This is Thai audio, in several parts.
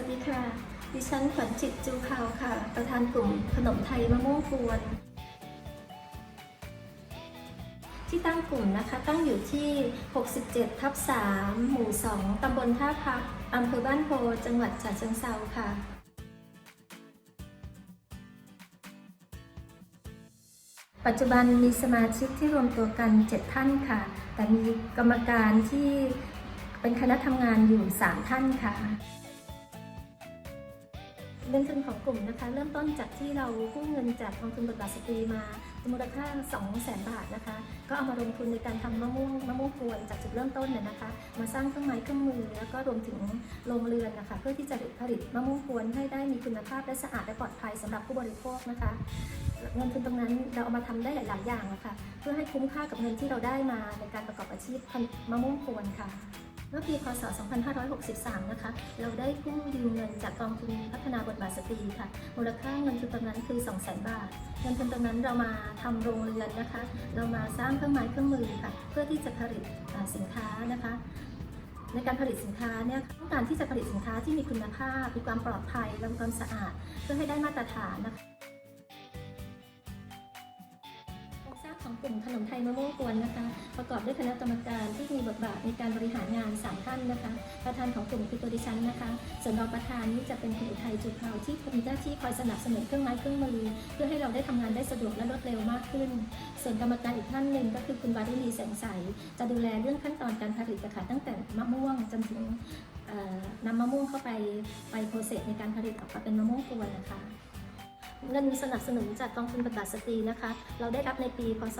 สวัสดีค่ะ ดิฉันขวัญจิตจูพาวค่ะ ประธานกลุ่มขนมไทยมะม่วงกวน ที่ตั้งกลุ่มนะคะตั้งอยู่ที่ 67 ทับ 3 หมู่ 2 ตำบลท่าพักอำเภอบ้านโพ จังหวัดฉะเชิงเทราค่ะปัจจุบันมีสมาชิกที่รวมตัวกัน 7 ท่านค่ะ แต่มีกรรมการที่เป็นคณะทำงานอยู่ 3 ท่านค่ะ เงินทุนของกลุ่มนะคะ เริ่มต้นจากที่เรากู้เงินจากกองทุนบทบาทสตรีมามูลค่า 2 0 0 0 0 0บาทนะคะ ก็เอามาลงทุนในการทำมะม่วงมะม่วงกวนจากจุดเริ่มต้นเนี่ยนะคะ มาสร้างเครื่องไม้เครื่องมือ แล้วก็รวมถึงโรงเรือนนะคะ เพื่อที่จะผลิตมะม่วงกวนให้ได้มีคุณภาพและสะอาดและปลอดภัยสำหรับผู้บริโภคนะคะเงินทุนตรงนั้นเราเอามาทำได้หลาย ๆ อย่างนะคะเพื่อให้คุ้มค่ากับเงินที่เราได้มาในการประกอบอาชีพมะม่วงกวนค่ะ เมื่อปีพศ 2563 นะคะ เราได้กู้ยืมเงินจากกองทุนพัฒนาบทบาทสตรีค่ะ มูลค่าเงินทุนตรงนั้นคือ 200,000 บาท เงินทุนตรงนั้นเรามาทำโรงเรือนนะคะ เรามาสร้างเครื่องไม้เครื่องมือค่ะ เพื่อที่จะผลิตสินค้านะคะ ในการผลิตสินค้าเนี่ยต้องการที่จะผลิตสินค้าที่มีคุณภาพ มีความปลอดภัยและมีความสะอาด เพื่อให้ได้มาตรฐานนะคะ กลุ่มขนมไทยมะม่วงกวนนะคะ ประกอบด้วยคณะกรรมการที่มีบทบาทในการบริหารงาน3ท่านนะคะ ประธานของกลุ่มคือตัวดิฉันนะคะ ส่วนรองประธานนี่จะเป็นคุณอุทัยจุพาวที่มีหน้าที่คอยสนับสนุนเครื่องไม้เครื่องมือ เพื่อให้เราได้ทำงานได้สะดวกและรวดเร็วมากขึ้น ส่วนกรรมการอีกท่านหนึ่งก็คือคุณวารุณีแสงใส จะดูแลเรื่องขั้นตอนการผลิตนะคะตั้งแต่มะม่วงจนถึงนำมะม่วงเข้าไปไปโปรเซสในการผลิตออกมาเป็นมะม่วงกวนนะคะ เงินสนับสนุนจากกองทุนบทบาทสตรีนะคะ เราได้รับในปี พศ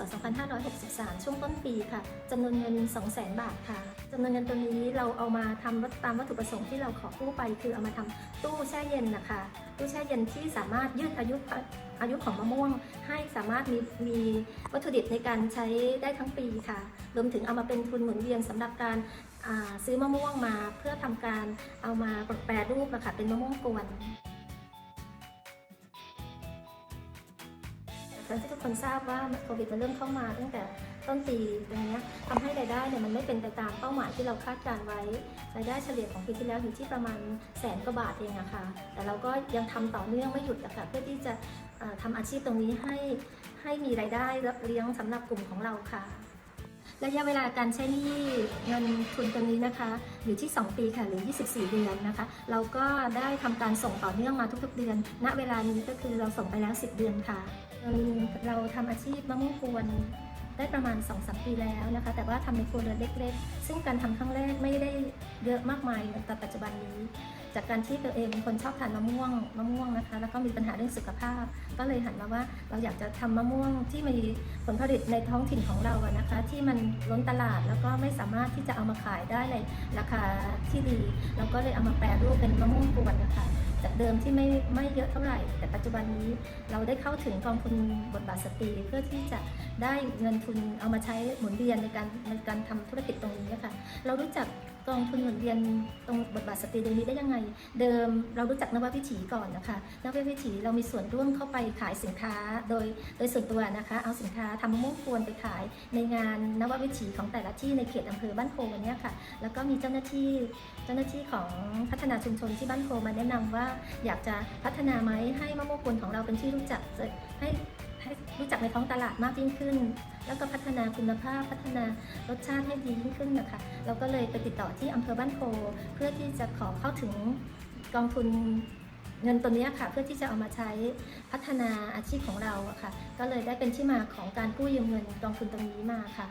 2563 ช่วงต้นปีค่ะจำนวนเงิน 200,000 บาทค่ะจำนวนเงินตัวนี้เราเอามาทำตามวัตถุประสงค์ที่เราขอกู้ไป คือเอามาทำตู้แช่เย็นนะคะ ตู้แช่เย็นที่สามารถยืดอายุอายุของมะม่วงให้สามารถมีมีวัตถุดิบในการใช้ได้ทั้งปีค่ะ รวมถึงเอามาเป็นทุนหมุนเวียนสำหรับการซื้อมะม่วงมาเพื่อทำการเอามาแปรรูปนะคะเป็นมะม่วงกวน อย่างที่ทุกคนทราบว่าโควิดมันเริ่มเข้ามาตั้งแต่ต้นปีตรงเนี้ยทำให้รายได้เนี่ยมันไม่เป็นไปตามเป้าหมายที่เราคาดการไว้รายได้เฉลี่ยของปีที่แล้วอยู่ที่ประมาณแสนกว่าบาทเองอะค่ะแต่เราก็ยังทำต่อเนื่องไม่หยุดอะค่ะเพื่อที่จะเอ่อทำอาชีพตรงนี้ให้ให้มีรายได้รับเลี้ยงสำหรับกลุ่มของเราค่ะระยะเวลาการใช้หนี้เงินทุนตรงนี้นะคะอยู่ที่ 2 ปีค่ะหรือ 24 เดือนนะคะ เราก็ได้ทำการส่งต่อเนื่องมาทุกๆเดือน ณเวลานี้ก็คือเราส่งไปแล้ว 10 เดือนค่ะ เอิ่มเราทำอาชีพมะม่วงกวนได้ประมาณ2-3ปีแล้วนะคะ แต่ว่าทำในครัวเรือนเล็ก ๆ ซึ่งการทำครั้งแรกไม่ได้เยอะมากมายเหมือนกับปัจจุบันนี้จากการที่ตัวเองเป็นคนชอบทานมะม่วงมะม่วงนะคะ แล้วก็มีปัญหาเรื่องสุขภาพ ก็เลยหันมาว่าเราอยากจะทำมะม่วงที่มีผลผลิตในท้องถิ่นของเราอะนะคะ ที่มันล้นตลาดแล้วก็ไม่สามารถที่จะเอามาขายได้ในราคาที่ดี เราก็เลยเอามาแปรรูปเป็นมะม่วงกวนนะคะจากเดิมที่ไม่ไม่เยอะเท่าไหร่ แต่ปัจจุบันนี้เราได้เข้าถึงกองทุนบทบาทสตรีเพื่อที่จะได้เงินทุนเอามาใช้หมุนเวียนในการในการทำธุรกิจตรงนี้ค่ะเรารู้จัก กองทุนหมุนเวียนตรงบทบาทสตรีตรงนี้ได้ยังไง เดิมเรารู้จักนววิถีก่อนนะคะนววิถีเรามีส่วนร่วมเข้าไปขายสินค้าโดยโดยส่วนตัวนะคะ เอาสินค้าทำมะม่วงกวนไปขายในงานนววิถีของแต่ละที่ในเขตอำเภอบ้านโพวันนี้ค่ะ แล้วก็มีเจ้าหน้าที่เจ้าหน้าที่ของพัฒนาชุมชนที่บ้านโพมาแนะนำว่า อยากจะพัฒนาไหมให้มะม่วงกวนของเราเป็นที่รู้จักให้ให้รู้จักในท้องตลาดมากยิ่งขึ้น แล้วก็พัฒนาคุณภาพ พัฒนารสชาติให้ดียิ่งขึ้นนะคะ เราก็เลยไปติดต่อที่อำเภอบ้านโพเพื่อที่จะขอเข้าถึงกองทุนเงินตัวนี้ค่ะ เพื่อที่จะเอามาใช้พัฒนาอาชีพของเราอะค่ะ ก็เลยได้เป็นที่มาของการกู้ยืมเงินกองทุนตรงนี้มาค่ะ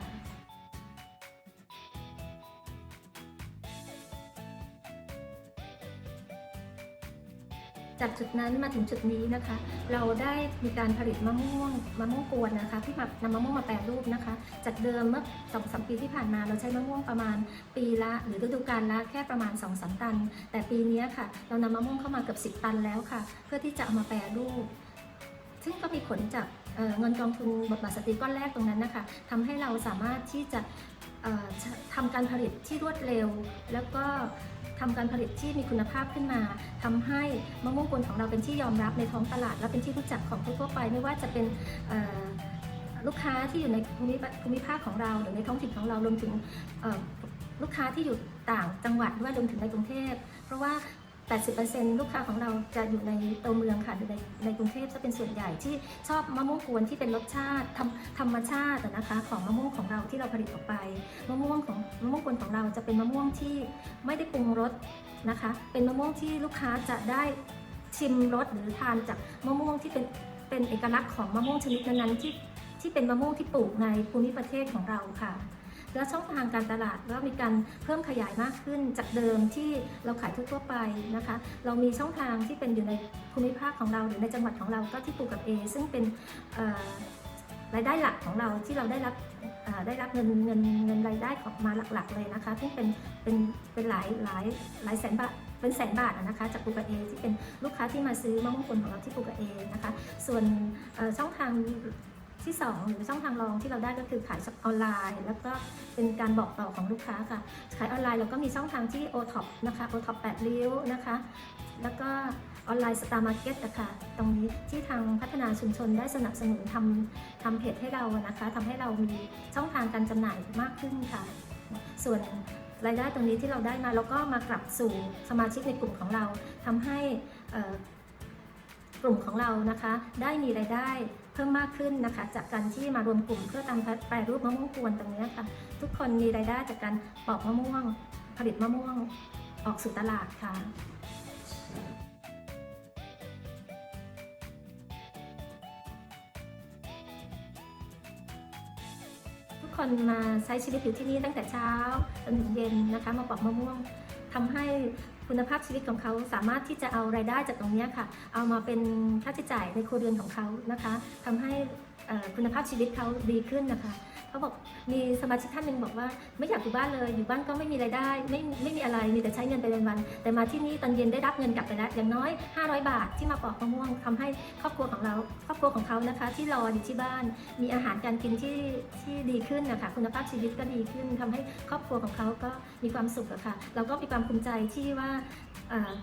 จากจุดนั้นมาถึงจุดนี้นะคะ เราได้มีการผลิตมะม่วงมะม่วงกวนนะคะที่มานำมะม่วงมาแปรรูปนะคะ จากเดิมเมื่อสองสามปีที่ผ่านมาเราใช้มะม่วงประมาณปีละหรือฤดูกาลละแค่ประมาณ2อสตัน แต่ปีนี้ค่ะ เรานำมะม่วงเข้ามาเกือบ10 ตันแล้วค่ะ เพื่อที่จะเอามาแปรรูป ซึ่งก็มีผลจากเงินกองทุนบทบาทสตรีก้อนแรกตรงนั้นนะคะทำให้เราสามารถที่จะ ทำการผลิตที่รวดเร็ว แล้วก็ทำการผลิตที่มีคุณภาพขึ้นมาทำให้มะม่วงกวนของเราเป็นที่ยอมรับในท้องตลาด และเป็นที่รู้จักของทั่วไป ไม่ว่าจะเป็นลูกค้าที่อยู่ในภูมิภูมิภาคของเราหรือในท้องถิ่นของเรารวมถึงลูกค้าที่อยู่ต่างจังหวัดด้วยรวมถึงในกรุงเทพ เพราะว่า 80%ลูกค้าของเราจะอยู่ในตัวเมืองค่ะอยู่ในในกรุงเทพจะเป็นส่วนใหญ่ที่ชอบมะม่วงกวนที่เป็นรสชาติธรรมธรรมชาตินะคะ ของมะม่วงของเราที่เราผลิตออกไปมะม่วงของมะม่วงกวนของเราจะเป็นมะม่วงที่ไม่ได้ปรุงรสนะคะ เป็นมะม่วงที่ลูกค้าจะได้ชิมรสหรือทานจากมะม่วงที่เป็นเป็นเอกลักษณ์ของมะม่วงชนิดนั้นๆที่ที่เป็นมะม่วงที่ปลูกในภูมิประเทศของเราค่ะ แล้วช่องทางการตลาดก็มีการเพิ่มขยายมากขึ้นจากเดิมที่เราขายทั่วไปนะคะ เรามีช่องทางที่เป็นอยู่ในภูมิภาคของเราหรือในจังหวัดของเราก็ที่ปูกับเอซึ่งเป็นรายได้หลักของเราที่เราได้รับได้รับเงินเงินเงินรายได้ของมาหลักๆเลยนะคะที่เป็นเป็นเป็นหลายหลายหลายแสนบาทเป็นแสนบาทนะคะจากปูกับเอที่เป็นลูกค้าที่มาซื้อมะม่วงกวนของเราที่ปูกับเอนะคะ ส่วนช่องทาง ที่2หรือช่องทางรองที่เราได้ก็คือขายออนไลน์ แล้วก็เป็นการบอกต่อของลูกค้าค่ะขายออนไลน์เราก็มีช่องทางที่ o t o p นะคะ o t o p 8ริ้วนะคะ แล้วก็ออนไลน์สตาร์มาร์เก็ตนะคะตรงนี้ที่ทางพัฒนาชุมชนได้สนับสนุนทำทำเพจให้เรานะคะทำให้เรามีช่องทางการจำหน่ายมากขึ้นค่ะ ส่วนรายได้ตรงนี้ที่เราได้มาเราก็มากลับสู่สมาชิกในกลุ่มของเราทำให้กลุ่มของเรานะคะ ได้มีรายได้ เพิ่มมากขึ้นนะคะ จากการที่มารวมกลุ่มเพื่อการแปรรูปมะม่วงกวนตรงนี้ค่ะ ทุกคนมีรายได้จากการปอกมะม่วง ผลิตมะม่วงออกสู่ตลาดค่ะทุกคนมาใช้ชีวิตอยู่ที่นี่ตั้งแต่เช้าจนถึงเย็นนะคะ มาปอกมะม่วงทำให้ คุณภาพชีวิตของเขาสามารถที่จะเอารายได้จากตรงนี้ค่ะ เอามาเป็นค่าใช้จ่ายในครัวเรือนของเขานะคะทำให้คุณภาพชีวิตเขาดีขึ้นนะคะ เขาบอกมีสมาชิกท่านหนึ่งบอกว่า ไม่อยากอยู่บ้านเลยอยู่บ้านก็ไม่มีรายได้ ไม่ไม่มีอะไรมีแต่ใช้เงินไปวันๆแต่มาที่นี่ตอนเย็นได้รับเงินกลับไปแล้วอย่างน้อย 500 บาทที่มาปอกมะม่วงทำให้ครอบครัวของเรา ครอบครัวของเขานะคะ ที่รออยู่ที่บ้าน มีอาหารการกินที่ที่ดีขึ้นนะคะคุณภาพชีวิตก็ดีขึ้นทำให้ครอบครัวของเขาก็มีความสุขอะค่ะเราก็มีความภูมิใจที่ว่า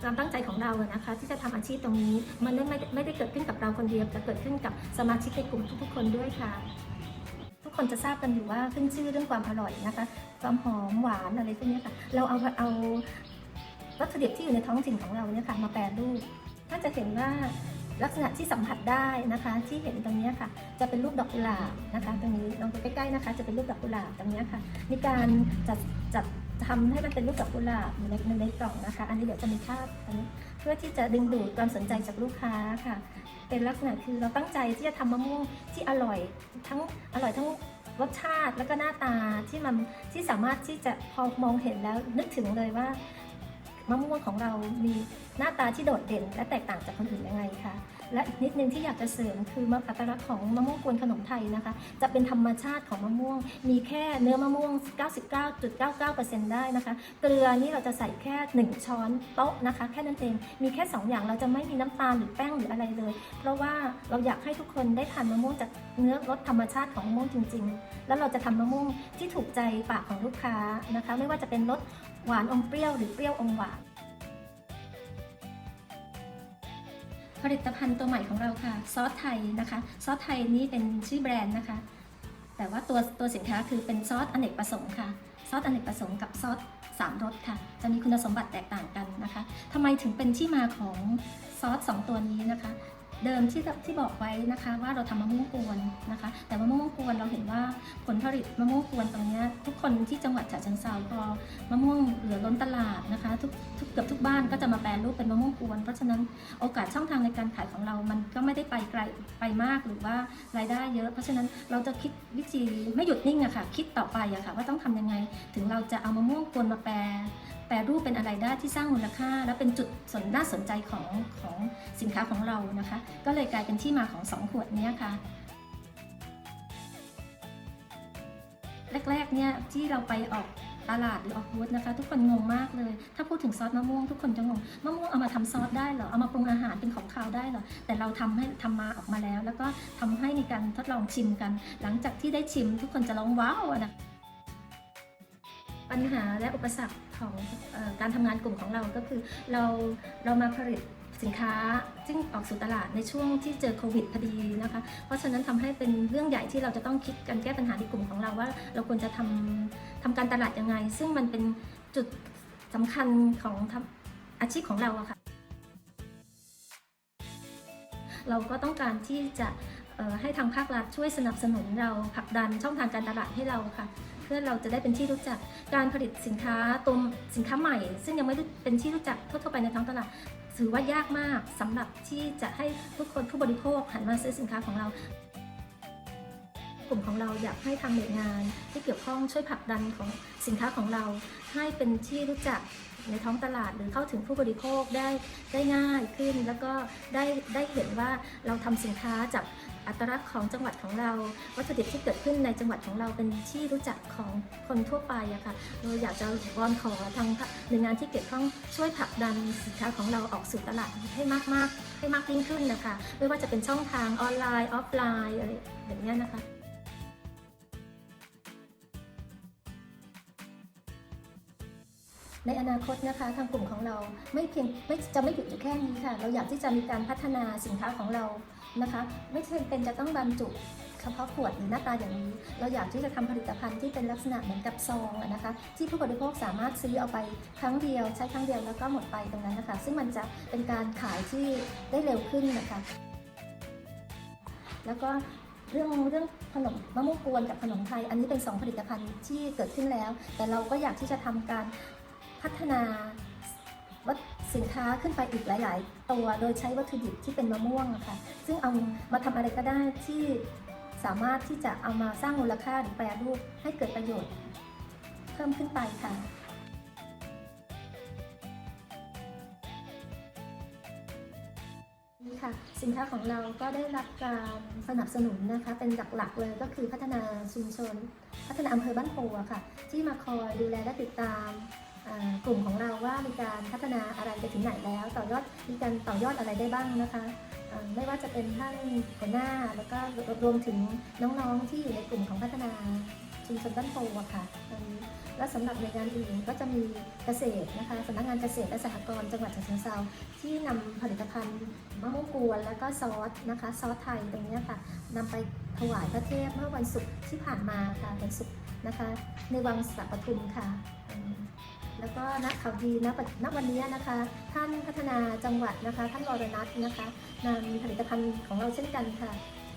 ความตั้งใจของเราอะนะคะ ที่จะทำอาชีพตรงนี้มันไม่ไม่ได้เกิดขึ้นกับเราคนเดียวแต่เกิดขึ้นกับสมาชิกในกลุ่มทุกๆคนด้วยค่ะ คนจะทราบกันอยู่ว่าขึ้นชื่อเรื่องความอร่อยนะคะความหอมหวานอะไรพวกนี้ค่ะ เราเอาเอาวัตถุดิบที่อยู่ในท้องถิ่นของเราเนี่ยค่ะมาแปรรูปถ้าจะเห็นว่าลักษณะที่สัมผัสได้นะคะ ที่เห็นตรงนี้ค่ะ จะเป็นรูปดอกกุหลาบนะคะ ตรงนี้ลองดูใกล้ๆนะคะ จะเป็นรูปดอกกุหลาบตรงนี้ค่ะมีการจัดจัด ทำให้มันเป็นรูปดอกกุหลาบอยู่ในในกล่องนะคะ อันนี้เดี๋ยวจะมีภาพอันนี้เพื่อที่จะดึงดูดความสนใจจากลูกค้าค่ะ เป็นลักษณะคือเราตั้งใจที่จะทำมะม่วงที่อร่อยทั้งอร่อยทั้งรสชาติแล้วก็หน้าตาที่มันที่สามารถที่จะพอมองเห็นแล้วนึกถึงเลยว่ามะม่วงของเรามีหน้าตาที่โดดเด่น และแตกต่างจากคนอื่นยังไงคะ และอีกนิดนึงที่อยากจะเสริมคือมะอัตลักษณ์ของมะม่วงกวนขนมไทยนะคะ จะเป็นธรรมชาติของมะม่วง มีแค่เนื้อมะม่วง 99.99%ได้นะคะ เกลือนี่เราจะใส่แค่ 1 ช้อนโต๊ะนะคะ แค่นั้นเอง มีแค่ 2 อย่างเราจะไม่มีน้ำตาลหรือแป้งหรืออะไรเลย เพราะว่าเราอยากให้ทุกคนได้ทานมะม่วงจากเนื้อรสธรรมชาติของมะม่วงจริง ๆ แล้วเราจะทำมะม่วงที่ถูกใจปากของลูกค้านะคะ ไม่ว่าจะเป็นรสหวานอมเปรี้ยวหรือเปรี้ยวอมหวาน ผลิตภัณฑ์ตัวใหม่ของเราค่ะ ซอสไทยนะคะ ซอสไทยนี้เป็นชื่อแบรนด์นะคะ แต่ว่าตัวตัวสินค้าคือเป็นซอสอเนกประสงค์ค่ะ ซอสอเนกประสงค์กับซอสสามรสค่ะ จะมีคุณสมบัติแตกต่างกันนะคะทำไมถึงเป็นที่มาของซอสสองตัวนี้นะคะ เดิมที่ที่บอกไว้นะคะว่าเราทำมะม่วงกวนนะคะ แต่มะม่วงกวนเราเห็นว่าผลผลิตมะม่วงกวนตรงนี้ทุกคนที่จังหวัดฉะเชิงเทราพอมะม่วงเหลือล้นตลาดนะคะทุกทุกเกือบทุกบ้านก็จะมาแปรรูปเป็นมะม่วงกวน เพราะฉะนั้นโอกาสช่องทางในการขายของเรามันก็ไม่ได้ไปไกลไปมากหรือว่ารายได้เยอะ เพราะฉะนั้นเราจะคิดวิธีไม่หยุดนิ่งอะค่ะคิดต่อไปอะค่ะว่าต้องทำยังไง ถึงเราจะเอามะม่วงกวนมาแปร แปรรูปเป็นอะไรได้ที่สร้างมูลค่า และเป็นจุดสนน่าสนใจของของสินค้าของเรานะคะ ก็เลยกลายเป็นที่มาของ 2 ขวดนี้ค่ะแรกๆเนี่ยที่เราไปออกตลาดหรือออกบูธนะคะ ทุกคนงงมากเลย ถ้าพูดถึงซอสมะม่วงทุกคนจะงงมะม่วงเอามาทำซอสได้เหรอเอามาปรุงอาหารเป็นของคาวได้เหรอแต่เราทำให้ทำมาออกมาแล้ว แล้วก็ทำให้มีการทดลองชิมกัน หลังจากที่ได้ชิม ทุกคนจะร้องว้าวนะ ปัญหาและอุปสรรคของอการทำงานกลุ่มของเราก็คือเราเรามาผลิตสินค้าซึ่งออกสู่ตลาดในช่วงที่เจอโควิดพอดีนะคะ เพราะฉะนั้นทำให้เป็นเรื่องใหญ่ที่เราจะต้องคิดกันแก้ปัญหาในกลุ่มของเราว่าเราควรจะทำทำการตลาดยังไง ซึ่งมันเป็นจุดสำคัญของอาชีพของเราอะค่ะ เราก็ต้องการที่จะให้ทางภาครัฐช่วยสนับสนุนเราผลักดันช่องทางการตลาดให้เราค่ะ เพื่อเราจะได้เป็นที่รู้จักการผลิตสินค้าตัวสินค้าใหม่ ซึ่งยังไม่ได้เป็นที่รู้จักทั่วๆไปในท้องตลาดถือว่ายากมากสำหรับที่จะให้ทุกคนผู้บริโภคหันมาซื้อสินค้าของเรา กลุ่มของเราอยากให้ทางหน่วยงาน ที่เกี่ยวข้องช่วยผลักดันของสินค้าของเรา ให้เป็นที่รู้จักในท้องตลาดหรือเข้าถึงผู้บริโภคได้ได้ง่ายขึ้น แล้วก็ได้ได้เห็นว่าเราทำสินค้าจากอัตลักษณ์ของจังหวัดของเรา วัตถุดิบที่เกิดขึ้นในจังหวัดของเราเป็นที่รู้จักของคนทั่วไปอะค่ะเราอยากจะวอนขอทางหน่วยงานที่เกี่ยวข้องช่วยผลักดันสินค้าของเราออกสู่ตลาดให้มากๆให้มากยิ่งขึ้นนะคะ ไม่ว่าจะเป็นช่องทางออนไลน์ออฟไลน์อะไรแบบเนี้ยนะคะ ในอนาคตนะคะทางกลุ่มของเราไม่เพียงไม่จะไม่หยุดอยู่แค่นี้ค่ะ เราอยากที่จะมีการพัฒนาสินค้าของเรานะคะ ไม่ใช่เป็นจะต้องบรรจุเฉพาะขวดหรือหน้าตาอย่างนี้ เราอยากที่จะทำผลิตภัณฑ์ที่เป็นลักษณะเหมือนกับซองนะคะที่ผู้บริโภคสามารถซื้อเอาไปครั้งเดียว ใช้ครั้งเดียวแล้วก็หมดไปตรงนั้นนะคะ ซึ่งมันจะเป็นการขายที่ได้เร็วขึ้นนะคะ แล้วก็เรื่องเรื่องขนมมะม่วงกวนกับขนมไทย อันนี้เป็นสองผลิตภัณฑ์ที่เกิดขึ้นแล้ว แต่เราก็อยากที่จะทำการ พัฒนาวัตสินค้าขึ้นไปอีกหลาย ๆ ตัวโดยใช้วัตถุดิบที่เป็นมะม่วงะค่ะ ซึ่งเอามาทำอะไรก็ได้ที่สามารถที่จะเอามาสร้างมูลค่าหรือแปรรูปให้เกิดประโยชน์ เพิ่มขึ้นไปค่ะนี่ค่ะ สินค้าของเราก็ได้รับการสนับสนุนนะคะ เป็นหลัก ๆ เลยก็คือพัฒนาชุมชน พัฒนาอำเภอบ้านโพค่ะ ที่มาคอยดูแลและติดตาม กลุ่มของเราว่ามีการพัฒนาอะไรไปถึงไหนแล้ว ต่อยอดมีการต่อยอดอะไรได้บ้างนะคะไม่ว่าจะเป็นท่านหัวหน้าแล้วก็รวมถึงน้องๆที่อยู่ในกลุ่มของพัฒนาชุมชนบ้านโพค่ะตอนนี้และสำหรับหน่วยงานอื่นก็จะมีเกษตรนะคะสำนักงานเกษตรและสหกรณ์จังหวัดฉะเชิงเทราที่นำผลิตภัณฑ์มะม่วงกวนแล้วก็ซอสนะคะซอสไทยตรงนี้ค่ะนำไปถวายพระเทพเมื่อวันศุกร์ที่ผ่านมาค่ะวันศุกร์นะคะ ในวังสัปทุมค่ะ แล้วก็นักข่าวดีณปัจณวันนี้นะคะ ท่านพัฒนาจังหวัดนะคะ ท่านวรนัทนะคะนำผลิตภัณฑ์ของเราเช่นกันค่ะ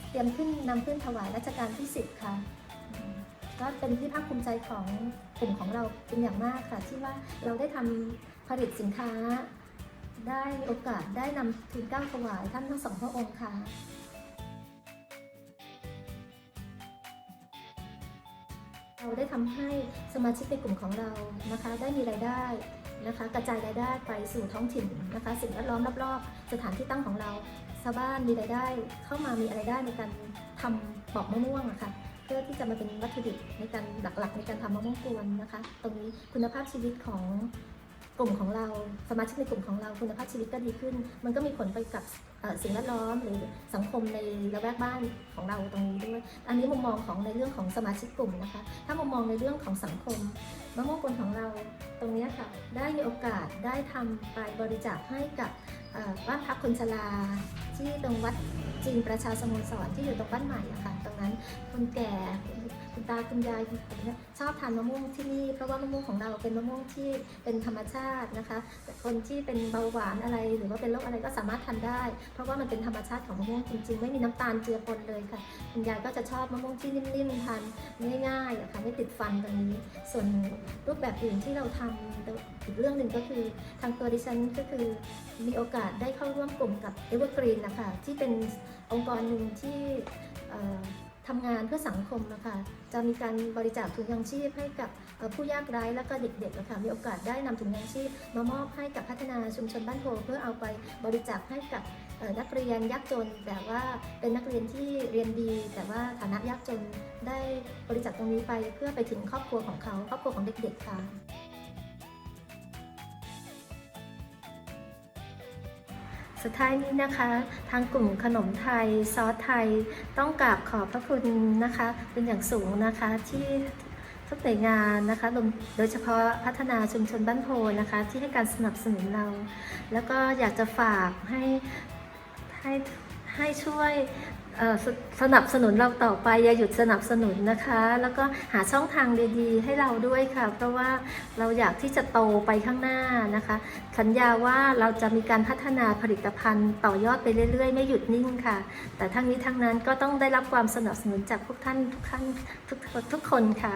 เตรียมขึ้นนำขึ้นถวายรัชกาลที่ 10 ค่ะ ก็เป็นที่ภาคภูมิใจของกลุ่มของเราเป็นอย่างมากค่ะ ที่ว่าเราได้ทำผลิตสินค้า ได้มีโอกาสได้นำทูลเกล้าถวายท่านทั้งสองพระองค์ค่ะ เราได้ทำให้สมาชิกในกลุ่มของเรานะคะได้มีรายได้นะคะกระจายรายได้ไปสู่ท้องถิ่นนะคะสิ่งแวดล้อมรอบๆ สถานที่ตั้งของเราชาวบ้านมีรายได้เข้ามามีรายได้ในการทำปอกมะม่วงอะค่ะเพื่อที่จะมาเป็นวัตถุดิบในการหลักๆ ในการทำมะม่วงกวนนะคะ ตรงนี้คุณภาพชีวิตของ กลุ่มของเราสมาชิกในกลุ่มของเราคุณภาพชีวิตก็ดีขึ้น มันก็มีผลไปกับสิ่งแวดล้อมหรือสังคมในละแวกบ้านของเราตรงนี้ด้วย อันนี้มุมมองของในเรื่องของสมาชิกกลุ่มนะคะ ถ้ามุมมองในเรื่องของสังคมมะม่วงกวนของเราตรงนี้ค่ะ ได้มีโอกาสได้ทำไปบริจาคให้กับบ้านพักคนชราที่ตรงวัดจีนประชาสโมสรที่อยู่ตรงบ้านใหม่อะค่ะ ตรงนั้นคนแก่ คุณตาคุณยายคุณปู่เนี่ยชอบทานมะม่วงที่นี่ เพราะว่ามะม่วงของเราเป็นมะม่วงที่เป็นธรรมชาตินะคะคนที่เป็นเบาหวานอะไร หรือว่าเป็นโรคอะไรก็สามารถทานได้ เพราะว่ามันเป็นธรรมชาติของมะม่วงจริงๆ ไม่มีน้ำตาลเจือปนเลยค่ะคุณยายก็จะชอบมะม่วงที่นิ่มๆทานง่ายๆอะค่ะไม่ติดฟันตรงนี้ ส่วนรูปแบบอื่นที่เราทำอีกเรื่องหนึ่งก็คือทางตัวดิฉันก็คือมีโอกาสได้เข้าร่วมกลุ่มกับ Evergreen นะคะที่เป็นองค์กรหนึ่งที่ ทำงานเพื่อสังคมนะคะจะมีการบริจาคถุงยางชีพให้กับผู้ยากไร้และก็เด็กๆนะคะมีโอกาสได้นำถุงยางชีพ มามอบให้กับพัฒนาชุมชนบ้านโพเพื่อเอาไปบริจาคให้กับนักเรียนยากจน แต่ว่าเป็นนักเรียนที่เรียนดี แต่ว่าฐานะยากจนได้บริจาคตรงนี้ไปเพื่อไปถึงครอบครัวของเขาครอบครัวของเด็กๆค่ะ สุดท้ายนี้นะคะ ทางกลุ่มขนมไทยซอสไทยต้องกราบขอบพระคุณนะคะ เป็นอย่างสูงนะคะที่ทุกหน่วยงานนะคะ โดยเฉพาะพัฒนาชุมชนบ้านโพนะคะ ที่ให้การสนับสนุนเรา แล้วก็อยากจะฝากให้ให้ให้ช่วย สสนับสนุนเราต่อไปอย่าหยุดสนับสนุนนะคะ แล้วก็หาช่องทางดีๆ ให้เราด้วยค่ะ เพราะว่าเราอยากที่จะโตไปข้างหน้านะคะ สัญญาว่าเราจะมีการพัฒนาผลิตภัณฑ์ต่อยอดไปเรื่อยๆ ไม่หยุดนิ่งค่ะ แต่ทั้งนี้ทั้งนั้นก็ต้องได้รับความสนับสนุนจากพวกท่านทุกท่านทุกทุกคนค่ะ